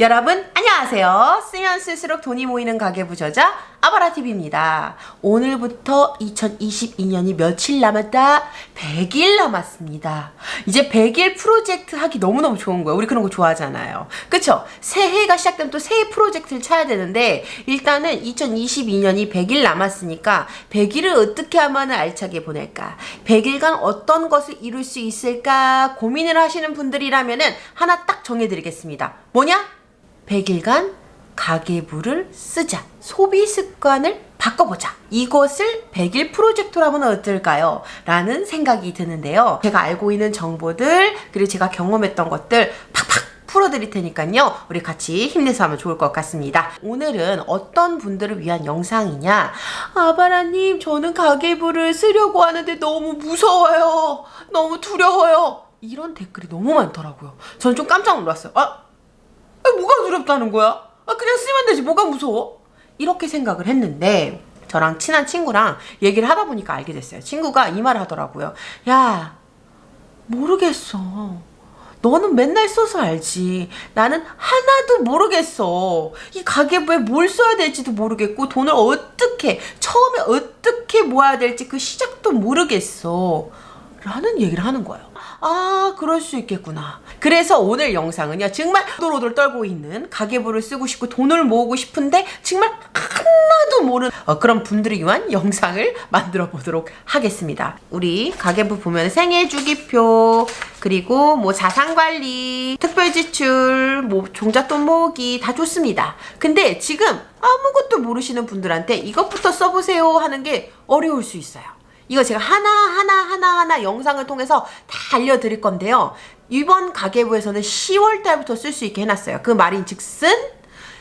여러분 안녕하세요. 쓰면 쓸수록 돈이 모이는 가계부 저자 아바라TV입니다. 오늘부터 2022년이 며칠 남았다? 100일 남았습니다. 이제 100일 프로젝트 하기 너무너무 좋은 거예요. 우리 그런 거 좋아하잖아요. 그쵸? 새해가 시작되면 또 새해 프로젝트를 찾아야 되는데 일단은 2022년이 100일 남았으니까 100일을 어떻게 하면 알차게 보낼까? 100일간 어떤 것을 이룰 수 있을까? 고민을 하시는 분들이라면은 하나 딱 정해드리겠습니다. 뭐냐? 100일간 가계부를 쓰자. 소비 습관을 바꿔보자. 이것을 100일 프로젝트로 하면 어떨까요? 라는 생각이 드는데요. 제가 알고 있는 정보들, 그리고 제가 경험했던 것들 팍팍 풀어드릴 테니까요. 우리 같이 힘내서 하면 좋을 것 같습니다. 오늘은 어떤 분들을 위한 영상이냐? 아바라님, 저는 가계부를 쓰려고 하는데 너무 무서워요. 너무 두려워요. 이런 댓글이 너무 많더라고요. 저는 좀 깜짝 놀랐어요. 아, 아, 뭐가 두렵다는 거야? 아, 그냥 쓰면 되지. 뭐가 무서워? 이렇게 생각을 했는데, 저랑 친한 친구랑 얘기를 하다 보니까 알게 됐어요. 친구가 이 말을 하더라고요. 야, 모르겠어. 너는 맨날 써서 알지. 나는 하나도 모르겠어. 이 가계부에 뭘 써야 될지도 모르겠고, 돈을 어떻게, 처음에 어떻게 모아야 될지 그 시작도 모르겠어. 라는 얘기를 하는 거예요. 아, 그럴 수 있겠구나. 그래서 오늘 영상은요, 정말 오돌오돌 떨고 있는 가계부를 쓰고 싶고 돈을 모으고 싶은데 정말 하나도 모르는 어, 그런 분들을 위한 영상을 만들어 보도록 하겠습니다. 우리 가계부 보면 생애 주기표, 그리고 뭐 자산관리, 특별지출, 뭐 종잣돈 모으기 다 좋습니다. 근데 지금 아무것도 모르시는 분들한테 이것부터 써보세요 하는 게 어려울 수 있어요. 이거 제가 하나하나 하나하나 영상을 통해서 다 알려드릴 건데요. 이번 가계부에서는 10월 달부터 쓸 수 있게 해놨어요. 그 말인 즉슨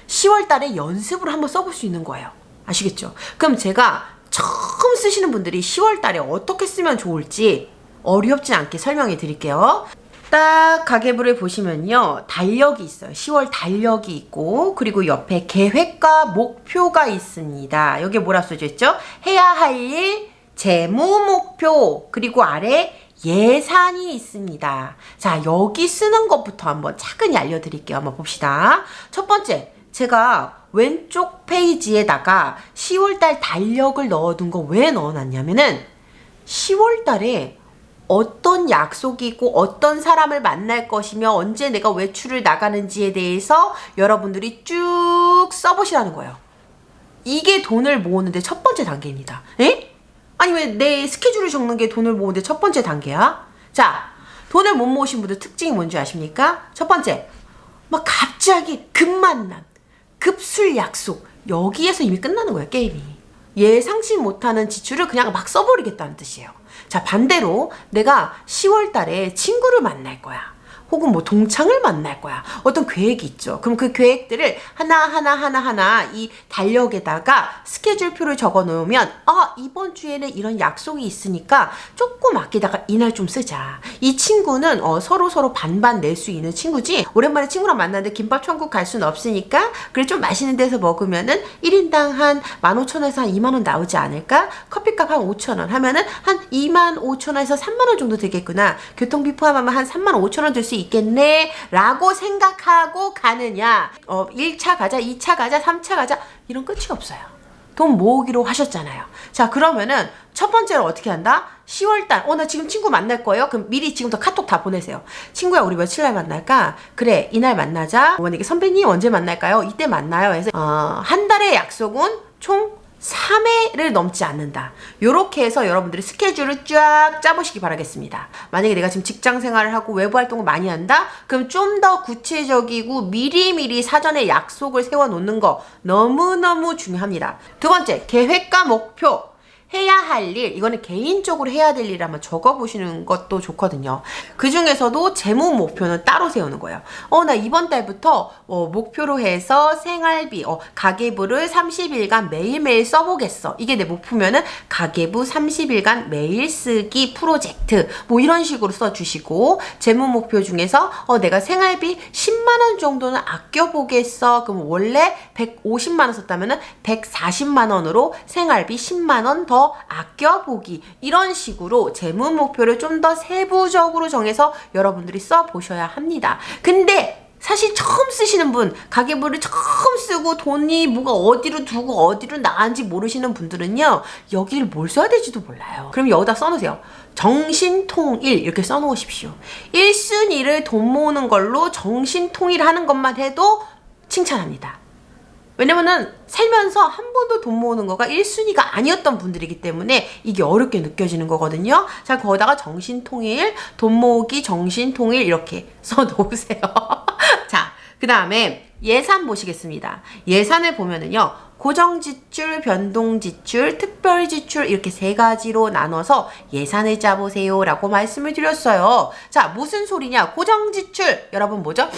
10월 달에 연습을 한번 써볼 수 있는 거예요. 아시겠죠? 그럼 제가 처음 쓰시는 분들이 10월 달에 어떻게 쓰면 좋을지 어렵지 않게 설명해 드릴게요. 딱 가계부를 보시면요. 달력이 있어요. 10월 달력이 있고, 그리고 옆에 계획과 목표가 있습니다. 여기 뭐라 써져 있죠? 해야 할 일, 재무 목표, 그리고 아래 예산이 있습니다. 자, 여기 쓰는 것부터 한번 차근히 알려드릴게요. 한번 봅시다. 첫 번째, 제가 왼쪽 페이지에다가 10월달 달력을 넣어둔 거 왜 넣어놨냐면은 10월달에 어떤 약속이 있고 어떤 사람을 만날 것이며 언제 내가 외출을 나가는지에 대해서 여러분들이 쭉 써보시라는 거예요. 이게 돈을 모으는데 첫 번째 단계입니다. 에? 아니 왜 내 스케줄을 적는 게 돈을 모으는데 첫 번째 단계야? 자, 돈을 못 모으신 분들 특징이 뭔지 아십니까? 첫 번째, 막 갑자기 급만남, 급술 약속 여기에서 이미 끝나는 거예요 게임이. 예상치 못하는 지출을 그냥 막 써버리겠다는 뜻이에요. 자 반대로 내가 10월 달에 친구를 만날 거야. 혹은 뭐 동창을 만날 거야. 어떤 계획이 있죠. 그럼 그 계획들을 하나하나 하나하나 이 달력에다가 스케줄표를 적어 놓으면 아, 이번 주에는 이런 약속이 있으니까 조금 아끼다가 이날 좀 쓰자. 이 친구는 어, 서로 서로 반반 낼 수 있는 친구지. 오랜만에 친구랑 만났는데 김밥 천국 갈 수는 없으니까 그래 좀 맛있는 데서 먹으면은 1인당 한 15,000원에서 한 2만 원 나오지 않을까? 커피값 한 5,000원 하면은 한 2만 5천 원에서 3만 원 정도 되겠구나. 교통비 포함하면 한 3만 5천 원들수 있겠네. 라고 생각하고 가느냐. 어, 1차 가자, 2차 가자, 3차 가자. 이런 끝이 없어요. 돈 모으기로 하셨잖아요. 자, 그러면은 첫 번째로 어떻게 한다? 10월달, 어, 나 지금 친구 만날 거예요? 그럼 미리 지금부터 카톡 다 보내세요. 친구야, 우리 며칠 날 만날까? 그래, 이날 만나자. 만약에 선배님 언제 만날까요? 이때 만나요. 해서, 어, 한 달의 약속은 총 3회를 넘지 않는다. 요렇게 해서 여러분들이 스케줄을 쫙 짜보시기 바라겠습니다. 만약에 내가 지금 직장 생활을 하고 외부 활동을 많이 한다? 그럼 좀 더 구체적이고 미리미리 사전에 약속을 세워놓는 거 너무너무 중요합니다. 두 번째, 계획과 목표. 해야 할 일, 이거는 개인적으로 해야 될일 한번 적어보시는 것도 좋거든요. 그 중에서도 재무 목표는 따로 세우는 거예요. 어, 나 이번 달부터 어, 목표로 해서 생활비, 어, 가계부를 30일간 매일매일 써보겠어. 이게 내 목표면은 가계부 30일간 매일 쓰기 프로젝트. 뭐 이런 식으로 써주시고, 재무 목표 중에서 어, 내가 생활비 10만원 정도는 아껴보겠어. 그럼 원래 150만원 썼다면은 140만원으로 생활비 10만원 더 아껴보기 이런 식으로 재무 목표를 좀 더 세부적으로 정해서 여러분들이 써 보셔야 합니다. 근데 사실 처음 쓰시는 분, 가계부를 처음 쓰고 돈이 뭐가 어디로 두고 어디로 나간지 모르시는 분들은요, 여기를 뭘 써야 될지도 몰라요. 그럼 여기다 써놓으세요. 정신통일 이렇게 써놓으십시오. 1순위를 돈 모으는 걸로 정신통일 하는 것만 해도 칭찬합니다. 왜냐면은 살면서 한 번도 돈 모으는 거가 1순위가 아니었던 분들이기 때문에 이게 어렵게 느껴지는 거거든요. 자, 거기다가 정신통일, 돈 모으기, 정신통일 이렇게 써 놓으세요. 자, 그 다음에 예산 보시겠습니다. 예산을 보면은요. 고정 지출, 변동 지출, 특별 지출 이렇게 세 가지로 나눠서 예산을 짜보세요 라고 말씀을 드렸어요. 자, 무슨 소리냐? 고정 지출 여러분 뭐죠?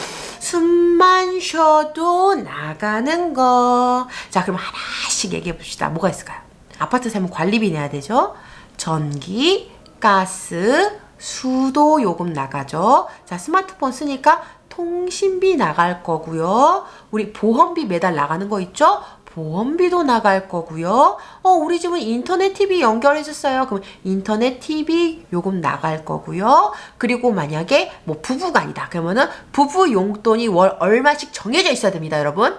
숨만 쉬어도 나가는 거. 자, 그럼 하나씩 얘기해 봅시다. 뭐가 있을까요? 아파트 살면 관리비 내야 되죠? 전기, 가스, 수도 요금 나가죠. 자, 스마트폰 쓰니까 통신비 나갈 거고요. 우리 보험비 매달 나가는 거 있죠? 보험비도 나갈 거고요. 어, 우리 집은 인터넷 TV 연결해줬어요. 그럼 인터넷 TV 요금 나갈 거고요. 그리고 만약에 뭐 부부가 아니다. 그러면은 부부 용돈이 월 얼마씩 정해져 있어야 됩니다, 여러분.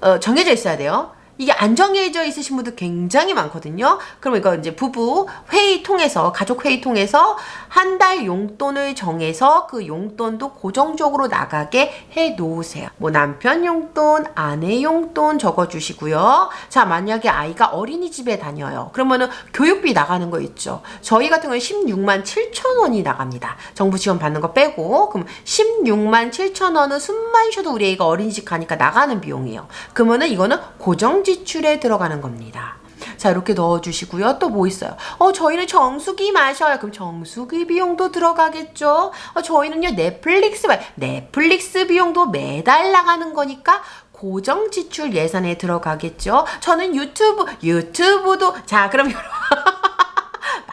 어, 정해져 있어야 돼요. 이게 안 정해져 있으신 분들 굉장히 많거든요. 그럼 이거 이제 부부 회의 통해서 가족 회의 통해서 한 달 용돈을 정해서 그 용돈도 고정적으로 나가게 해 놓으세요. 뭐 남편 용돈, 아내 용돈 적어 주시고요. 자, 만약에 아이가 어린이집에 다녀요. 그러면은 교육비 나가는 거 있죠. 저희 같은 경우는 16만 7천 원이 나갑니다. 정부 지원 받는 거 빼고 그럼 16만 7천 원은 숨만 쉬어도 우리 애가 어린이집 가니까 나가는 비용이에요. 그러면은 이거는 고정 지출에 들어가는 겁니다. 자, 이렇게 넣어주시고요. 또 뭐 있어요? 어, 저희는 정수기 마셔요. 그럼 정수기 비용도 들어가겠죠? 어, 저희는요, 넷플릭스, 말- 넷플릭스 비용도 매달 나가는 거니까 고정 지출 예산에 들어가겠죠? 저는 유튜브, 유튜브도, 자, 그럼 여러분.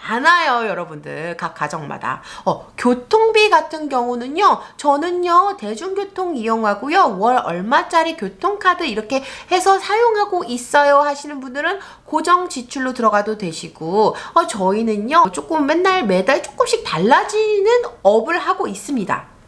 많아요, 여러분들. 각 가정마다. 어, 교통비 같은 경우는요, 저는요, 대중교통 이용하고요, 월 얼마짜리 교통카드 이렇게 해서 사용하고 있어요 하시는 분들은 고정 지출로 들어가도 되시고, 어, 저희는요, 조금 맨날 매달 조금씩 달라지는 업을 하고 있습니다.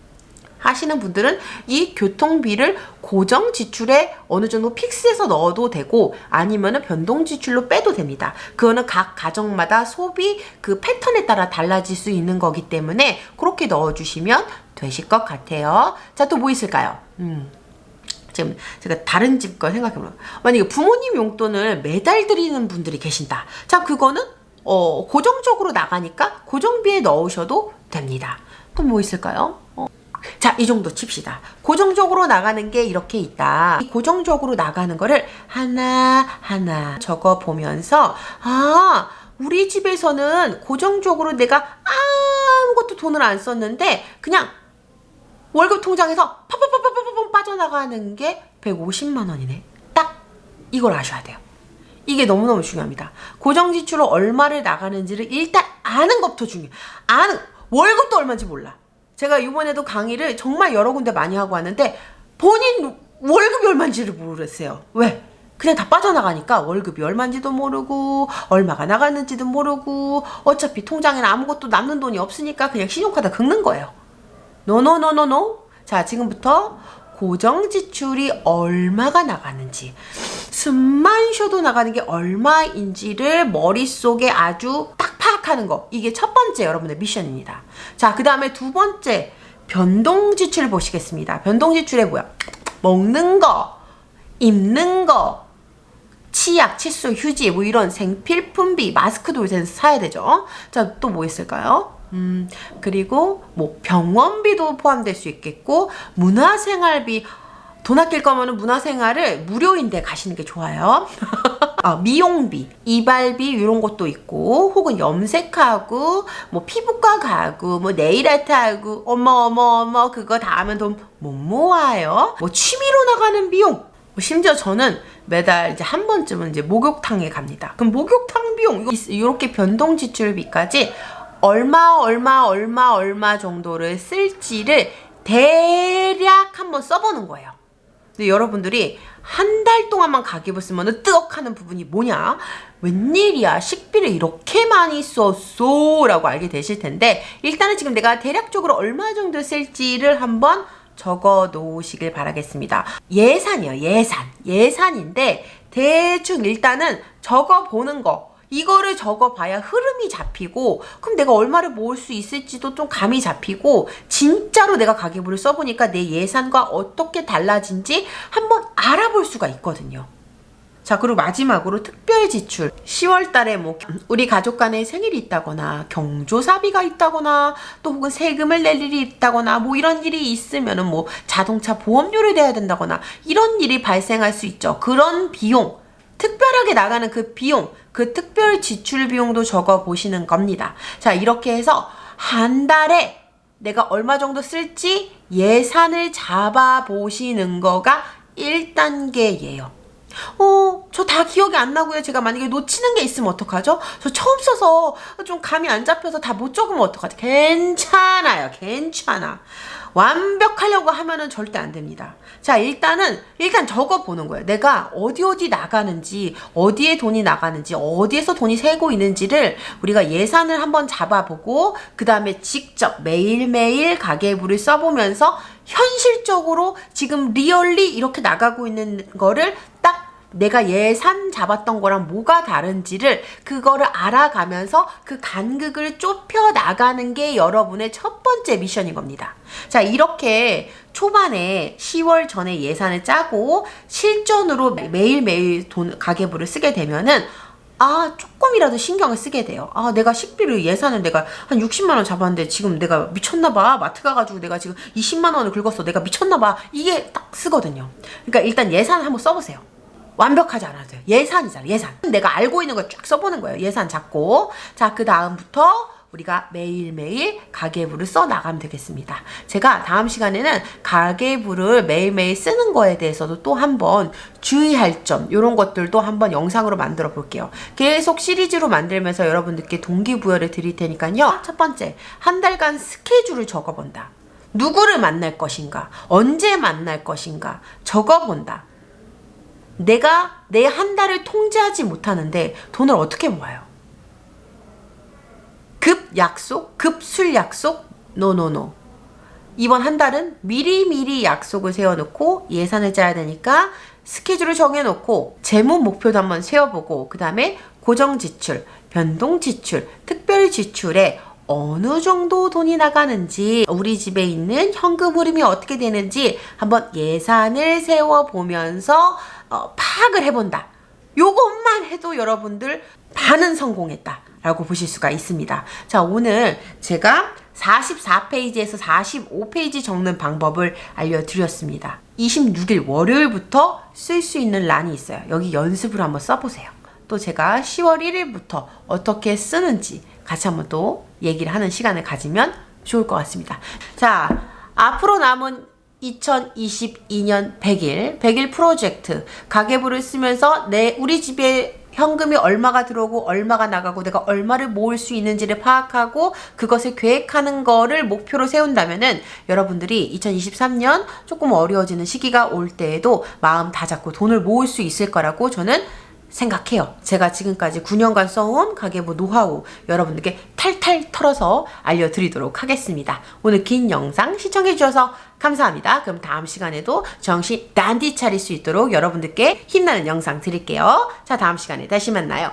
하시는 분들은 이 교통비를 고정 지출에 어느 정도 픽스해서 넣어도 되고 아니면은 변동 지출로 빼도 됩니다. 그거는 각 가정마다 소비 그 패턴에 따라 달라질 수 있는 거기 때문에 그렇게 넣어주시면 되실 것 같아요. 자, 또 뭐 있을까요? 음. 지금 제가 다른 집 거 생각해보면 만약에 부모님 용돈을 매달 드리는 분들이 계신다. 자, 그거는 어, 고정적으로 나가니까 고정비에 넣으셔도 됩니다. 또 뭐 있을까요? 어. 자, 이 정도 칩시다. 고정적으로 나가는 게 이렇게 있다. 이 고정적으로 나가는 거를 하나 하나 적어 보면서, 아, 우리 집에서는 고정적으로 내가 아무것도 돈을 안 썼는데, 그냥 월급 통장에서 팍팍팍팍팍 빠져나가는 게 150만 원이네. 딱 이걸 아셔야 돼요. 이게 너무너무 중요합니다. 고정 지출로 얼마를 나가는지를 일단 아는 것부터 중요해요. 아는 월급도 얼마인지 몰라. 제가 이번에도 강의를 정말 여러 군데 많이 하고 왔는데 본인 월급이 얼마인지를 모르겠어요. 왜? 그냥 다 빠져나가니까 월급이 얼마인지도 모르고 얼마가 나갔는지도 모르고 어차피 통장에는 아무것도 남는 돈이 없으니까 그냥 신용카드 긁는 거예요. 노노노노노. 자, 지금부터 고정 지출이 얼마가 나가는지, 숨만 쉬어도 나가는 게 얼마인지를 머릿속에 아주 딱 파악하는 거. 이게 첫 번째 여러분의 미션입니다. 자, 그 다음에 두 번째, 변동 지출 보시겠습니다. 변동 지출에 뭐야? 먹는 거, 입는 거, 치약, 칫솔, 휴지, 뭐 이런 생필품비, 마스크도 요새 사야 되죠. 자, 또 뭐 있을까요? 음, 그리고 뭐 병원비도 포함될 수 있겠고, 문화생활비, 돈 아낄 거면은 문화생활을 무료인데 가시는 게 좋아요. 아, 미용비, 이발비 이런 것도 있고 혹은 염색하고 뭐 피부과 가고 뭐 네일아트 하고 어머 어머 어머 그거 다 하면 돈 못 모아요. 뭐 취미로 나가는 비용. 뭐 심지어 저는 매달 이제 한 번쯤은 이제 목욕탕에 갑니다. 그럼 목욕탕 비용 이렇게 변동 지출비까지 얼마 얼마 얼마 얼마 정도를 쓸지를 대략 한번 써보는 거예요. 근데 여러분들이 한 달 동안만 가계부 쓰면 뜨억하는 부분이 뭐냐? 웬일이야? 식비를 이렇게 많이 썼어? 라고 알게 되실 텐데, 일단은 지금 내가 대략적으로 얼마 정도 쓸지를 한번 적어 놓으시길 바라겠습니다. 예산이요, 예산. 예산인데 대충 일단은 적어 보는 거. 이거를 적어봐야 흐름이 잡히고 그럼 내가 얼마를 모을 수 있을지도 좀 감이 잡히고 진짜로 내가 가계부를 써보니까 내 예산과 어떻게 달라진지 한번 알아볼 수가 있거든요. 자, 그리고 마지막으로 특별 지출. 10월 달에 뭐 우리 가족 간에 생일이 있다거나 경조사비가 있다거나 또 혹은 세금을 낼 일이 있다거나 뭐 이런 일이 있으면은 뭐 자동차 보험료를 내야 된다거나 이런 일이 발생할 수 있죠. 그런 비용 특별하게 나가는 그 비용, 그 특별 지출 비용도 적어 보시는 겁니다. 자, 이렇게 해서 한 달에 내가 얼마 정도 쓸지 예산을 잡아 보시는 거가 1단계예요. 어, 저 다 기억이 안 나고요. 제가 만약에 놓치는 게 있으면 어떡하죠? 저 처음 써서 좀 감이 안 잡혀서 다 못 적으면 어떡하지? 괜찮아요. 괜찮아. 완벽하려고 하면은 절대 안 됩니다. 자, 일단은, 일단 적어 보는 거예요. 내가 어디 어디 나가는지, 어디에 돈이 나가는지, 어디에서 돈이 새고 있는지를 우리가 예산을 한번 잡아보고, 그 다음에 직접 매일매일 가계부를 써보면서 현실적으로 지금 리얼리 이렇게 나가고 있는 거를 딱 내가 예산 잡았던 거랑 뭐가 다른지를 그거를 알아가면서 그 간극을 좁혀 나가는 게 여러분의 첫 번째 미션인 겁니다. 자, 이렇게 초반에 10월 전에 예산을 짜고 실전으로 매일매일 돈 가계부를 쓰게 되면은 아, 조금이라도 신경을 쓰게 돼요. 아, 내가 식비를 예산을 내가 한 60만 원 잡았는데 지금 내가 미쳤나 봐. 마트 가가지고 내가 지금 20만 원을 긁었어. 내가 미쳤나 봐. 이게 딱 쓰거든요. 그러니까 일단 예산 한번 써보세요. 완벽하지 않아도 돼요. 예산이잖아, 예산. 내가 알고 있는 걸 쫙 써보는 거예요. 예산 잡고. 자, 그 다음부터 우리가 매일매일 가계부를 써 나가면 되겠습니다. 제가 다음 시간에는 가계부를 매일매일 쓰는 거에 대해서도 또 한번 주의할 점, 이런 것들도 한번 영상으로 만들어 볼게요. 계속 시리즈로 만들면서 여러분들께 동기부여를 드릴 테니까요. 첫 번째, 한 달간 스케줄을 적어본다. 누구를 만날 것인가? 언제 만날 것인가? 적어본다. 내가 내 한 달을 통제하지 못하는데 돈을 어떻게 모아요? 급 약속? 급술 약속? 노노노. 이번 한 달은 미리미리 약속을 세워놓고 예산을 짜야 되니까 스케줄을 정해놓고 재무 목표도 한번 세워보고 그 다음에 고정 지출, 변동 지출, 특별 지출에 어느 정도 돈이 나가는지 우리 집에 있는 현금 흐름이 어떻게 되는지 한번 예산을 세워보면서 어, 파악을 해본다. 요것만 해도 여러분들 반은 성공했다. 라고 보실 수가 있습니다. 자, 오늘 제가 44페이지에서 45페이지 적는 방법을 알려드렸습니다. 26일 월요일부터 쓸 수 있는 란이 있어요. 여기 연습을 한번 써보세요. 또 제가 10월 1일부터 어떻게 쓰는지 같이 한번 또 얘기를 하는 시간을 가지면 좋을 것 같습니다. 자, 앞으로 남은 2022년 100일, 100일 프로젝트, 가계부를 쓰면서 내, 우리 집에 현금이 얼마가 들어오고 얼마가 나가고 내가 얼마를 모을 수 있는지를 파악하고 그것을 계획하는 거를 목표로 세운다면은 여러분들이 2023년 조금 어려워지는 시기가 올 때에도 마음 다 잡고 돈을 모을 수 있을 거라고 저는 생각해요. 제가 지금까지 9년간 써온 가계부 노하우 여러분들께 탈탈 털어서 알려드리도록 하겠습니다. 오늘 긴 영상 시청해주셔서 감사합니다. 그럼 다음 시간에도 정신 단디 차릴 수 있도록 여러분들께 힘나는 영상 드릴게요. 자, 다음 시간에 다시 만나요.